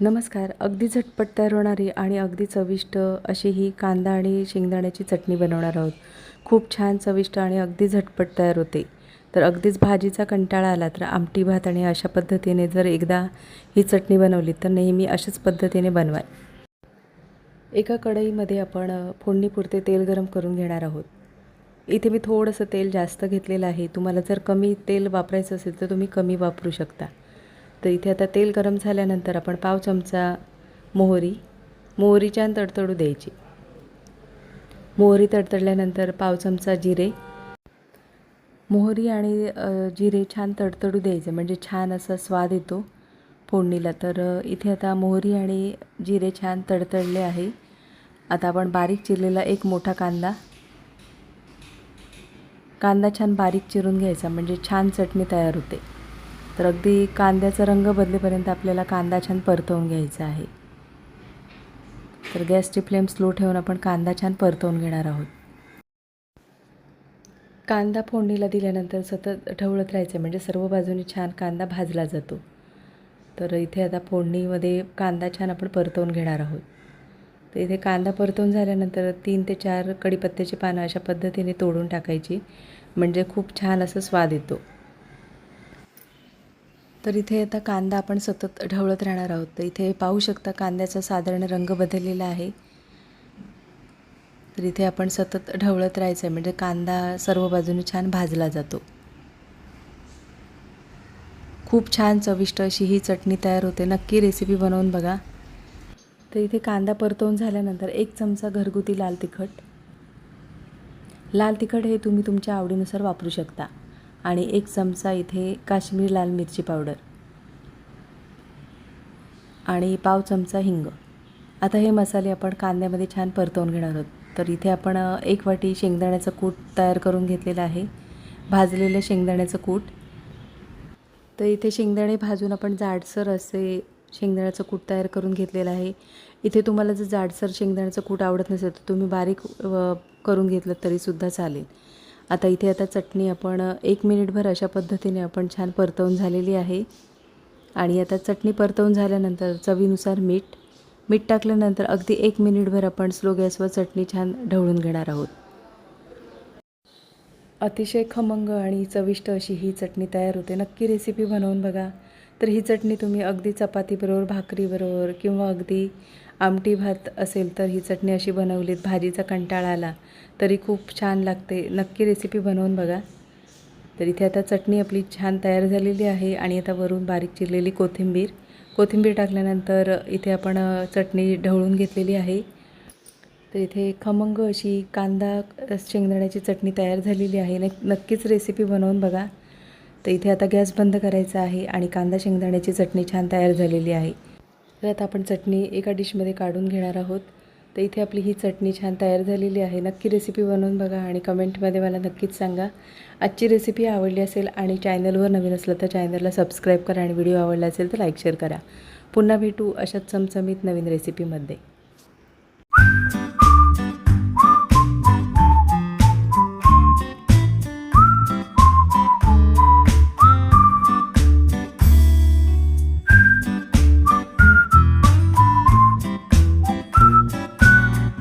नमस्कार. अगदी झटपट तयार होणारी आणि अगदी चविष्ट अशी ही कांदा आणि शेंगदाण्याची चटणी बनवणार आहोत. खूप छान चविष्ट आणि अगदी झटपट तयार होते. तर अगदीच भाजीचा कंटाळा आला तर आमटी भात आणि अशा पद्धतीने जर एकदा ही चटणी बनवली तर नेहमी अशाच पद्धतीने बनवा एका कढईमध्ये आपण फोडणीपुरते तेल गरम करून घेणार आहोत. इथे मी थोडंसं तेल जास्त घेतलेलं आहे. तुम्हाला जर कमी तेल वापरायचं असेल तर तुम्ही कमी वापरू शकता. तर इथे आता तेल गरम झाल्यानंतर आपण पाव चमचा मोहरी मोहरी छान तडतडू द्यायची. मोहरी तडतडल्यानंतर पाव चमचा जिरे. मोहरी आणि जिरे छान तडतडू द्यायचे म्हणजे छान असा स्वाद येतो फोडणीला. तर इथे आता मोहरी आणि जिरे छान तडतडले आहे. आता आपण बारीक चिरलेला एक मोठा कांदा. कांदा छान बारीक चिरून घ्यायचा म्हणजे छान चटणी तयार होते. तर अगदी कांद्याचा रंग बदलेपर्यंत आपल्याला कांदा छान परतवून घ्यायचा आहे. तर गॅसची फ्लेम स्लो ठेवून आपण कांदा छान परतवून घेणार आहोत. कांदा फोडणीला दिल्यानंतर सतत ठवळत राहायचं म्हणजे सर्व बाजूनी छान कांदा भाजला जातो. तर इथे आता फोडणीमध्ये कांदा छान आपण परतवून घेणार आहोत. तर इथे कांदा परतवून झाल्यानंतर तीन ते चार कडीपत्त्याची पानं अशा पद्धतीने तोडून टाकायची म्हणजे खूप छान असं स्वाद येतो. तर इथे आता कांदा आपण सतत ढवळत राहणार आहोत. तर इथे पाहू शकता कांद्याचा साधारण रंग बदललेला आहे. तर इथे आपण सतत ढवळत राहायचं आहे म्हणजे कांदा सर्व बाजूने छान भाजला जातो. खूप छान चविष्ट अशी ही चटणी तयार होते. नक्की रेसिपी बनवून बघा. तर इथे कांदा परतवून झाल्यानंतर एक चमचा घरगुती लाल तिखट. लाल तिखट हे तुम्ही तुमच्या आवडीनुसार वापरू शकता. आणि एक चमचा इथे काश्मीरी लाल मिरची पावडर. आणि पाव चमचा हिंग. आता हे मसाले आपण कांद्यामध्ये छान परतवून घेणार आहोत. तर इथे आपण एक वाटी शेंगदाण्याचं कूट तयार करून घेतलेलं आहे. भाजलेलं शेंगदाण्याचं कूट. तर इथे शेंगदाणे भाजून आपण जाडसर असे शेंगदाण्याचं कूट तयार करून घेतलेलं आहे. इथे तुम्हाला जर जाडसर शेंगदाण्याचं कूट आवडत नसेल तर तुम्ही बारीक करून घेतलं तरीसुद्धा चालेल. आता इथे आता चटणी आपण एक मिनिटभर अशा पद्धतीने आपण छान परतवून झालेली आहे. आणि आता चटणी परतवून झाल्यानंतर चवीनुसार मीठ. मीठ टाकल्यानंतर अगदी एक मिनिटभर आपण स्लो गॅसवर चटणी छान ढवळून घेणार आहोत. अतिशय खमंग आणि चविष्ट अशी ही चटणी तयार होते. नक्की रेसिपी बनवून बघा. तर ही चटणी तुम्ही अगदी चपातीबरोबर भाकरीबरोबर किंवा अगदी आमटी भात असेल तर ही चटणी अशी बनवलीत भाजीचा कंटाळा आला तरी खूप छान लागते. नक्की रेसिपी बनवून बघा. तर इथे आता चटणी आपली छान तयार झालेली आहे आणि आता वरून बारीक चिरलेली कोथिंबीर. कोथिंबीर टाकल्यानंतर इथे आपण चटणी ढवळून घेतलेली आहे. तर इथे खमंग अशी कांदा शेंगदाण्याची चटणी तयार झालेली आहे. नक्कीच रेसिपी बनवून बघा. तर इथे आता गॅस बंद करायचा आहे आणि कांदा शेंगदाण्याची चटणी छान तयार झालेली आहे. तर आता आपण चटणी एका डिशमध्ये काढून घेणार आहोत. तर इथे आपली ही चटणी छान तयार झालेली आहे. नक्की रेसिपी बनवून बघा आणि कमेंटमध्ये मला नक्कीच सांगा. आजची रेसिपी आवडली असेल आणि चॅनलवर नवीन असलं तर चॅनलला सबस्क्राईब करा आणि व्हिडिओ आवडला असेल तर लाईक शेअर करा. पुन्हा भेटू अशाच चमचमीत नवीन रेसिपीमध्ये